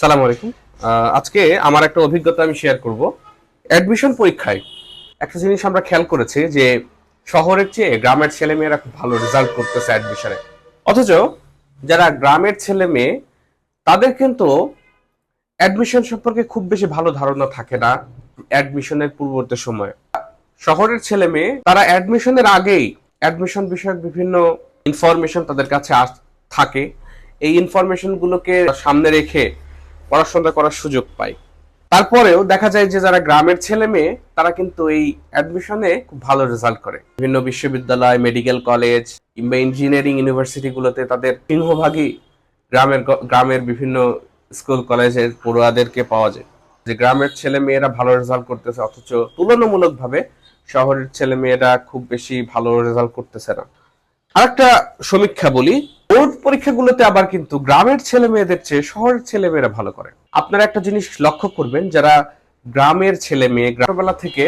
সালাম আলাইকুম। আজকে আমার একটা অভিজ্ঞতা আমি শেয়ার করব। অ্যাডমিশন পরীক্ষায় একটা জিনিস আমরা খেয়াল করেছি যে শহরের চেয়ে গ্রামের ছেলে মেয়েরা খুব ভালো রেজাল্ট করতেছে অ্যাডমিশনে অথচ যারা গ্রামের ছেলে মেয়ে তাদের কিন্তু অ্যাডমিশন সম্পর্কে খুব বেশি ভালো ধারণা থাকে না অ্যাডমিশনের পূর্ববর্তী সময়ে। শহরের ছেলে মেয়ে তারা অ্যাডমিশনের আগেই অ্যাডমিশন বিষয়ক বিভিন্ন ইনফরমেশন তাদের কাছে থাকে। এই ইনফরমেশনগুলোকে সামনে রেখে পড়াশোনা করার সুযোগ পায়। তারপরেও দেখা যায় যে যারা গ্রামের ছেলে মেয়ে, তারা কিন্তু এই অ্যাডমিশনে খুব ভালো রেজাল্ট করে। বিভিন্ন বিশ্ববিদ্যালয় মেডিকেল কলেজ কিংবা ইঞ্জিনিয়ারিং ইউনিভার্সিটি গুলোতে তাদের সিংহভাগই গ্রামের গ্রামের বিভিন্ন স্কুল কলেজের পড়ুয়াদেরকে পাওয়া যায়। যে গ্রামের ছেলে মেয়েরা ভালো রেজাল্ট করতেছে, অথচ তুলনামূলকভাবে শহরের ছেলে মেয়েরা খুব বেশি ভালো রেজাল্ট করতেছে না। আরেকটা সমীক্ষা বলি বোর্ড পরীক্ষাগুলোতে আবার কিন্তু গ্রামের ছেলে মেয়েদের চেয়ে শহরের ছেলে মেয়েরা ভালো করে। আপনারা একটা জিনিস লক্ষ্য করবেন, যারা গ্রামের ছেলে মেয়ে গ্রামবেলা থেকে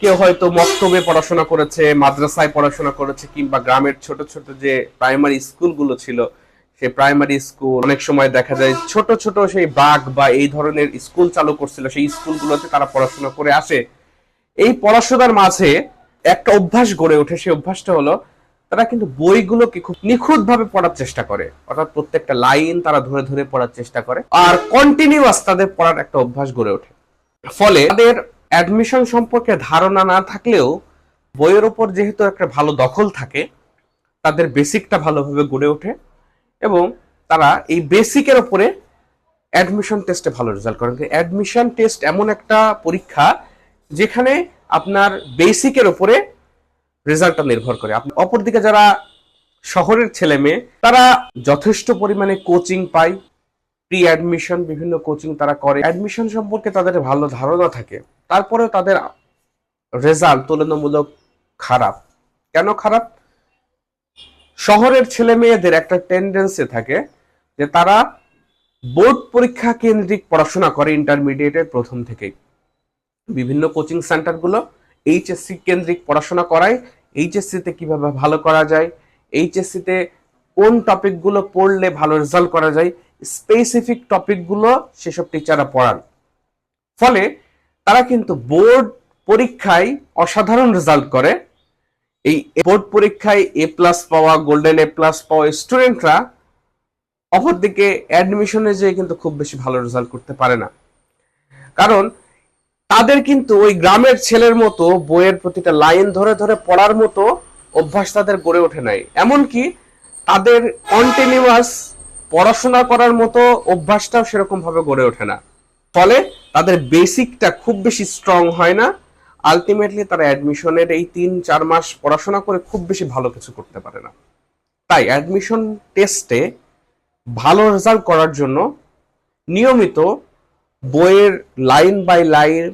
কেউ হয়তো মক্তবে পড়াশোনা করেছে, মাদ্রাসায় পড়াশোনা করেছে, কিংবা গ্রামের ছোট ছোট যে প্রাইমারি স্কুলগুলো ছিল সেই প্রাইমারি স্কুল, অনেক সময় দেখা যায় ছোট ছোট সেই বাগ বা এই ধরনের স্কুল চালু করছিল, সেই স্কুলগুলোতে তারা পড়াশোনা করে আসে। এই পড়াশোনার মাঝে একটা অভ্যাস গড়ে ওঠে, সেই অভ্যাসটা হলো তারা কিন্তু বইগুলোকে খুব নিখুঁত ভাবে পড়ার চেষ্টা করে। অর্থাৎ প্রত্যেকটা লাইন তারা ধরে ধরে পড়ার চেষ্টা করে। আর কন্টিনিউয়াস তাদের পড়ার একটা অভ্যাস গড়ে ওঠে। ফলে তাদের অ্যাডমিশন সম্পর্কে ধারণা না থাকলেও বইয়ের ওপর যেহেতু একটা ভালো দখল থাকে, তাদের বেসিকটা ভালোভাবে গড়ে ওঠে এবং তারা এই বেসিকের ওপরে অ্যাডমিশন টেস্টে ভালো রেজাল্ট করেন অ্যাডমিশন টেস্ট এমন একটা পরীক্ষা যেখানে আপনার বেসিকের ওপরে রেজাল্টটা নির্ভর করে। আপনি অপরদিকে যারা শহরের ছেলে মেয়ে, তারা যথেষ্ট পরিমাণে কোচিং পায় প্রি অ্যাডমিশন বিভিন্ন কোচিং তারা করে। অ্যাডমিশন সম্পর্কে তাদের ভালো ধারণা থাকে তারপরে তাদের রেজাল্ট তুলনামূলক খারাপ। কেন খারাপ? শহরের ছেলে মেয়েদের একটা টেন্ডেন্সি থাকে যে তারা বোর্ড পরীক্ষা কেন্দ্রিক পড়াশোনা করে ইন্টারমিডিয়েটের প্রথম থেকেই। বিভিন্ন কোচিং সেন্টারগুলো এইচএসসি কেন্দ্রিক পড়াশোনা করায় এইচএসসিতে কীভাবে ভালো করা যায়? এইচএসসিতে কোন টপিকগুলো পড়লে ভালো রেজাল্ট করা যায়? স্পেসিফিক টপিকগুলো সেসব টিচাররা পড়ান। ফলে তারা কিন্তু বোর্ড পরীক্ষায় অসাধারণ রেজাল্ট করে। এই বোর্ড পরীক্ষায় এ প্লাস পাওয়া গোল্ডেন এ প্লাস পাওয়া স্টুডেন্টরা অপরদিকে অ্যাডমিশনে যেয়ে কিন্তু খুব বেশি ভালো রেজাল্ট করতে পারে না। কারণ তাদের কিন্তু ওই গ্রামের ছেলের মতো বইয়ের প্রতিটা লাইন ধরে ধরে পড়ার মতো অভ্যাস তাদের গড়ে ওঠে নাই। এমনকি তাদের কন্টিনিউয়াস পড়াশোনা করার মতো অভ্যাসটাও সেরকম ভাবে গড়ে ওঠে না। ফলে তাদের বেসিকটা খুব বেশি স্ট্রং হয় না। আলটিমেটলি তারা অ্যাডমিশনের এই তিন, চার মাস পড়াশোনা করে খুব বেশি ভালো কিছু করতে পারে না। তাই অ্যাডমিশন টেস্টে ভালো রেজাল্ট করার জন্য নিয়মিত বইয়ের লাইন বাই লাইন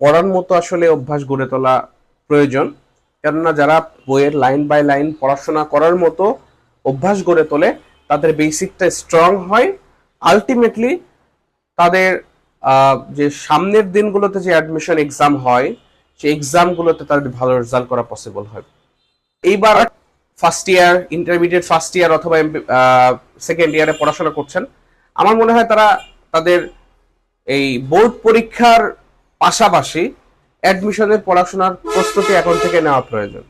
পড়ার মতো আসলে অভ্যাস গড়ে তোলা প্রয়োজন। কেননা যারা বইয়ের লাইন বাই লাইন পড়াশোনা করার মতো অভ্যাস গড়ে তোলে, তাদের বেসিকটা স্ট্রং হয়। আলটিমেটলি তাদের যে সামনের দিনগুলোতে যে অ্যাডমিশন এক্সাম হয়, সেই এক্সামগুলোতে তাদের ভালো রেজাল্ট করা পসিবল হয়। এইবার first year intermediate first year অথবা সেকেন্ড ইয়ারে পড়াশোনা করছেন, আমার মনে হয় তারা তাদের এই বোর্ড পরীক্ষার পাশাপাশি অ্যাডমিশনের পড়াশোনার প্রস্তুতি এখন থেকে নেওয়া প্রয়োজন।